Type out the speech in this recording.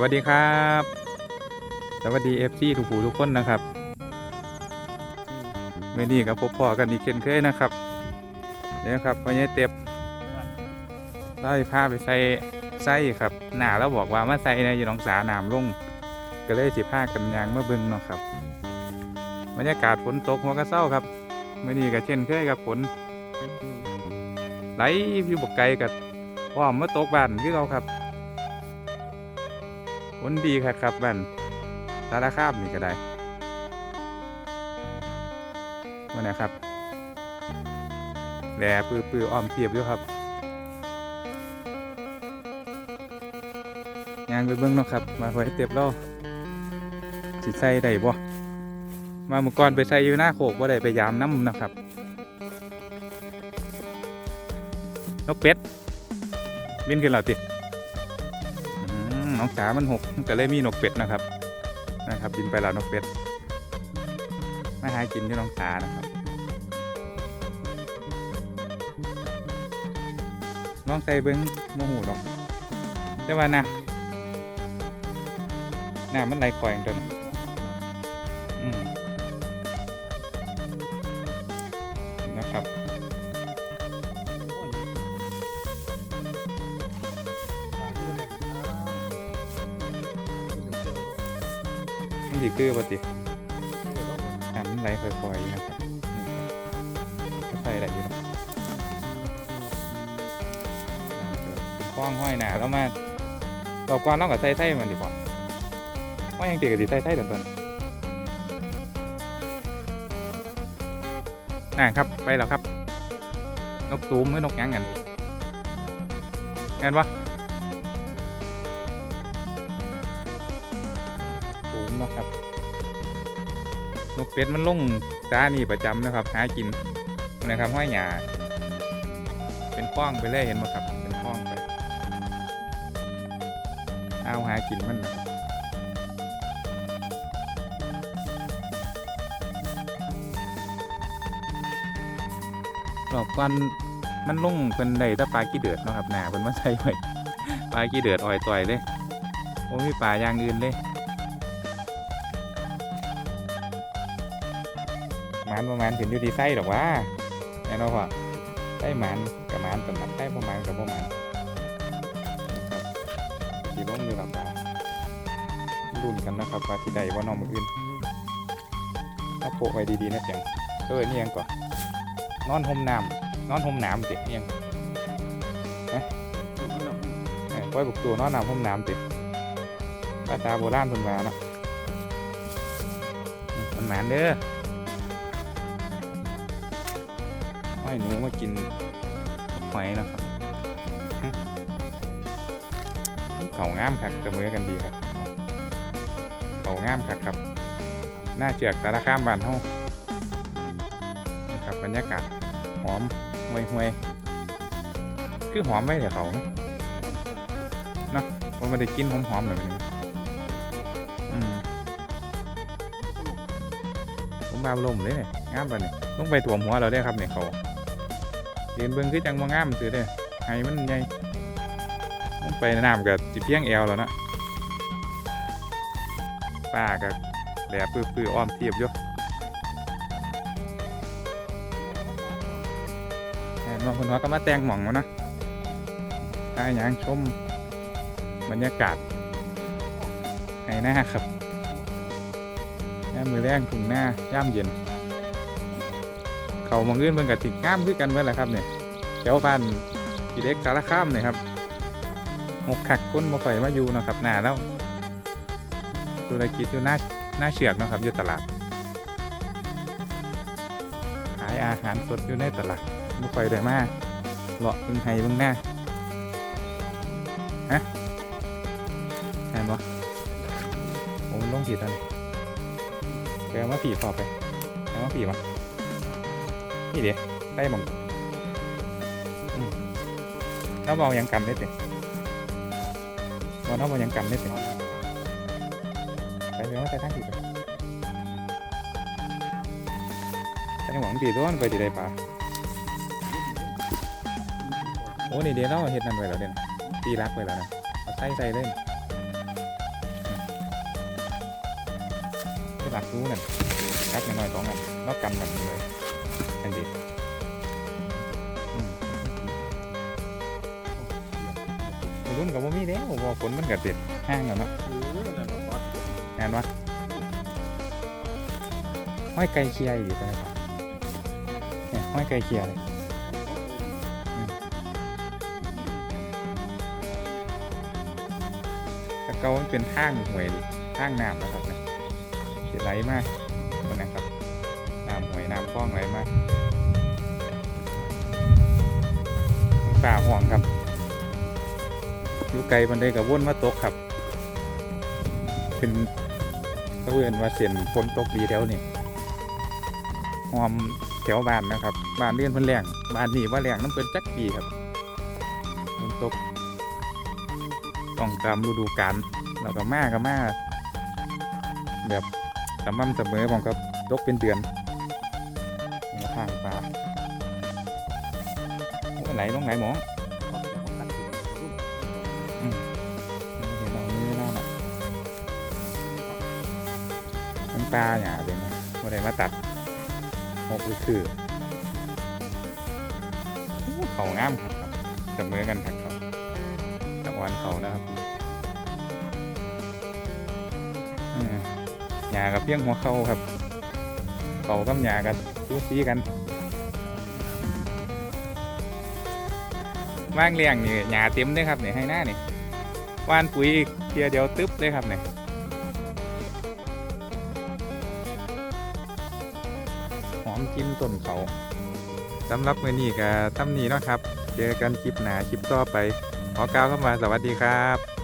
วัสดีครับ สวัสดีเอฟซีทุกผู้ทุกคนนะครับเมื่อนี้กับพบพ่อกันอีกเช่นเคยนะครับเนี่ยครับพ่อใหญ่เต็บไล่ผ้าไปใส่ไส้ครับหนาแล้วบอกว่ามาใส่ในอยู่หนองสาหนามลงก็เลยสิผ้ากันยางเมื่อบึงเนาะครับบรรยากาศฝนตกหัวกระเซ้าครับเมื่อนี้ก็เช่นเคยกับฝนไหลอยู่บกไกลกับพร้อมมาตกบ้านคือเราครับ ผลดีครับครับบ้านสารคามนี่ก็ได้วันนะครับแหล่ปือปืออ้อมเทียบอยู่ครับยางไปเบิ้งเนาะครับ มาไว้เตียบเราสิใส่ได้บ่มาเมื่อก่อนไปใส่อยู่หน้าโขกว่าได้ไปยามน้ำนะครับ นกเป็ดบินขึ้นเราติ น้องสามันหกก็เลยมีนกเป็ดนะครับนะครับ บินไปแล้วนกเป็ดมาหากินที่น้องสานะครับน้องใส่เบิ้งโมหูดอกแต่ว่านะน้ามันไหลคอยอย่างเดิม มันดีคือปกติน้ำมันไหลค่อยๆอยู่นะครับนี่ครับใส่ได้อยู่เนาะเป็นคล้องห้อยหนาแล้วมาดอกกวานเรากับใส่ไส้มันดีกว่าว่ายังเด็กกับดีใส่ไส้เดินต้นน่าครับไปแล้วครับ นกตูมหรือนกหยังกันงานวะ เนาะครับ นกเป็ดมันลงตานี่ประจำนะครับ หากินนะครับห้อยหยาเป็นคล้องไปเลยเห็นไหมครับ เป็นคล้องไป เอาหากินมันนะรอบกันมันลงเป็นได้าปลากี้เดือดนะครับหนาเป็นมาใส่ไว้ปลากี้เดือดอ่อยต่อยเลยโอ้มีปลาอย่างอื่นเลย มันประมาณถึงอยู่ที่ไส้หรอกว่าแน่นอนว่าไส้หมันกับหมันสำหรับไส้ประมาณกับประมาณนะครับสีร่มอยู่หลับตารุ่นกันนะครับว่าที่ใดว่านอนมืออื่นถ้าโปะไว้ดีๆนะเสียงเออนี่ยังก่อนนอนห่มน้ำนอนห่มน้ำตินี่ยังฮะเอ้ยปล่อยบุกตัวนอนน้ำห่มน้ำติภาษาโบราณเพิ่นว่าเนาะอืมมันหมานเด้อ ห้หนูมากินหอยนะครับเขางามครับกระมือกันดีครับเขางามครับครับหน้าเจือกตาละข้ามบานเฮานะครับบรรยากาศหอมห่วยห่วยๆคือหอมไว้แต่เขานะเนาะผมไม่ได้กินหอมหอมๆแบบนี้อืมผมบาลมเลยเนี่ยงามปะเนี่ยต้องไปถ่วมหัวเราได้ครับเนี่ยเขา เรียนเบิ่งคือจังบ่งามซื่อเด้อให้มันใหญ่ลงไปน้ำกับสิเพียงแอวแล้วเนาะป้ากับแหลปื้อๆอ้อมเทียบอยู่ม่นว่าคนว่าก็มาแต่งหม่องวะนะถ้าหยังชมบรรยากาศให้หน้าครับย่ามมือแรงถุงหน้าย่ามเย็น เขามองอื่นเบิ่งกับติงามคือกันเมื่อไหร่ครับเนี่ยแถวบ้านพี่เล็กสารคามเนี่ยครับหกขักคนมาไฟมาอยู่เนาะครับหน้าแล้วธุรกิจอยู่หน้าหน้าเชือกนะครับอยู่ตลาดขายอาหารสดอยู่ในตลาดมาไฟได้มากเลาะเบิ่งไห้เบิ่งหน้าฮะเห็นปะผมลงผิดอะไรแปลว่าผีพอไปแปลว่าผีมา นี่เดี๋ยวได้มองอืมเราบอกยังกันได้สิวันเราบอกยังกันได้สิไปเดี๋ยวไปทางที่ไปไปหวังตีต้นไปตีได้ปลาโอ้นี่เดี๋ยวเราเห็ดนั่นไว้แล้วเด่นตีรักไว้แล้วนะเอาใส่ใส่เลยที่หลักรู้นั่นกัดน้อยๆสองอันนอกกันแบบนี้เลย อันดียวอืมรุ่นกับว่ามีแล้วว่าฝนมันกัดเด็ดห้างแล้วเนาะงานวะห้อยไก่เคียอยู่ตรงนี้ครับเนี่ยห้อยไก่เคียเลยแต่เก่ามันเป็นทางหวยทางน้ำนะครับเนี่ยไหลมากนะครับ น้ำห่วยน้ำคลองไหลมากป่าห่วงครับอยู่ไกลบันไดกับว่นมาตกครับ เป็นเขาเอื่นว่าเสียนฝนตกดีแถวนี่หอมแถวบ้านนะครับบ้านเรียนพิ่นแรงบ้านนี่ว่าแรงน้ำเพิ่นจักปีครับฝนตกต้องตามฤดูกาลแล้วก็มาก็มาแบบสม่ำเสมอผมก็ตกเป็นเดือน นี่ทางปลาโอ้ไหลลงไหลหมองเดี๋ยเราไม่ได้หรอกมันปลาหยาเลยนะว่าได้มาตัดหกคือคือเขางามครับครับเสมอกันครับครับตะวันเขานะครับเออหยากับเพียงหัวเขาครับ เขากับหยากันดูซีกันว่างเลี้ยงนี่หยาเต็มเลยครับเนี่ยให้หน้านี่วานปุ๋ยเทียเดียวตึ๊บเลยครับเนี่ยหอมกินต้นเขาสำหรับมือนี้กับตั้มนี้เนาะครับ เจอกันคลิปหนาคลิปต่อไป ขอกล่าวเข้ามาสวัสดีครับ